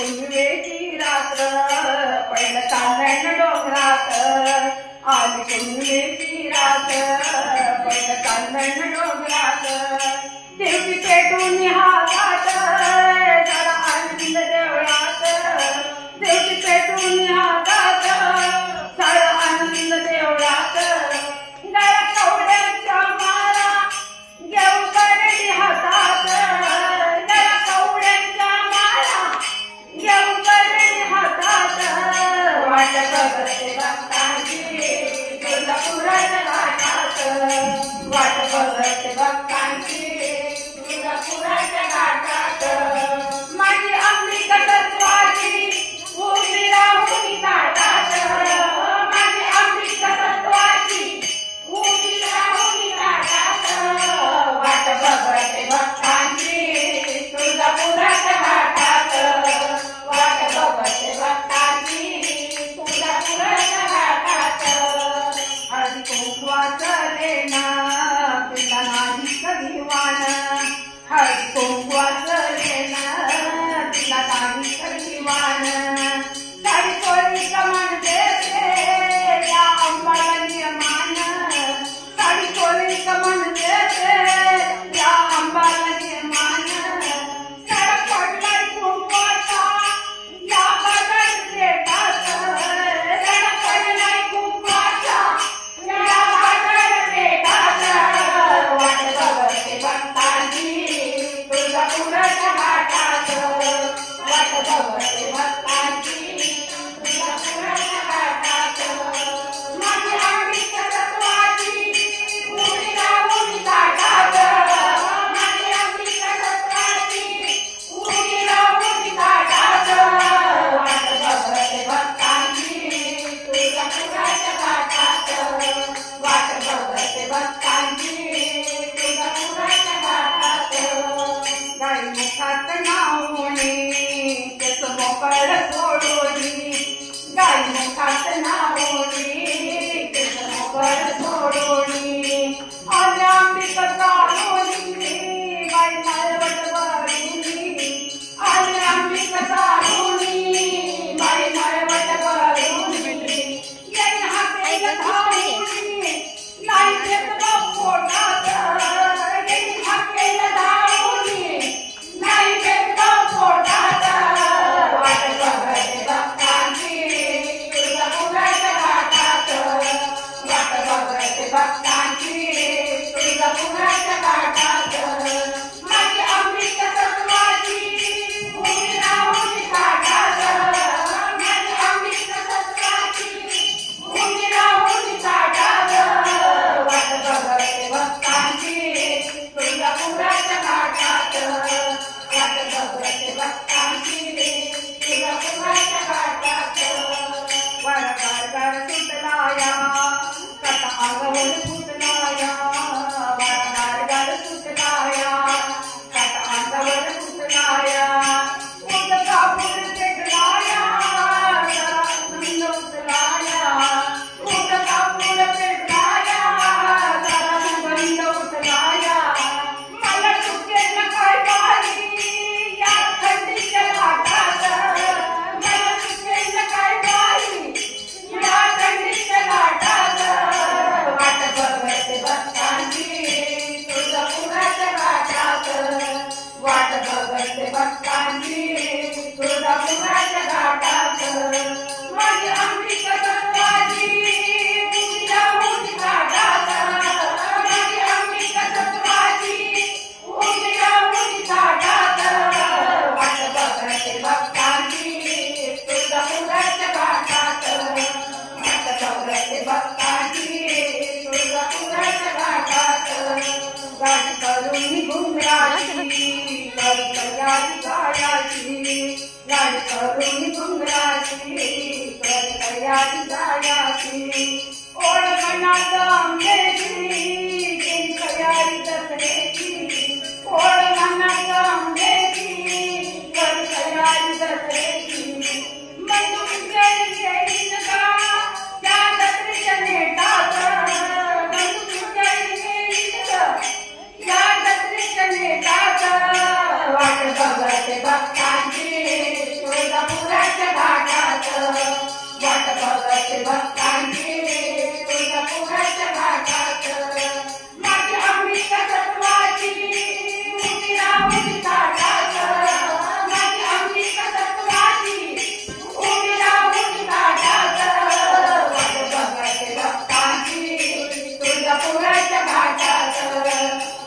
कुंवेची रात्र पडलं चांदण डोंगरात आली कुंवेची रात्र? पडलं चांदण डोंगरात. 啊，这拿好 करुणी भंगराची कलकयाची जायाची ओळखणात आंब्याची कलकयाची तकड्याची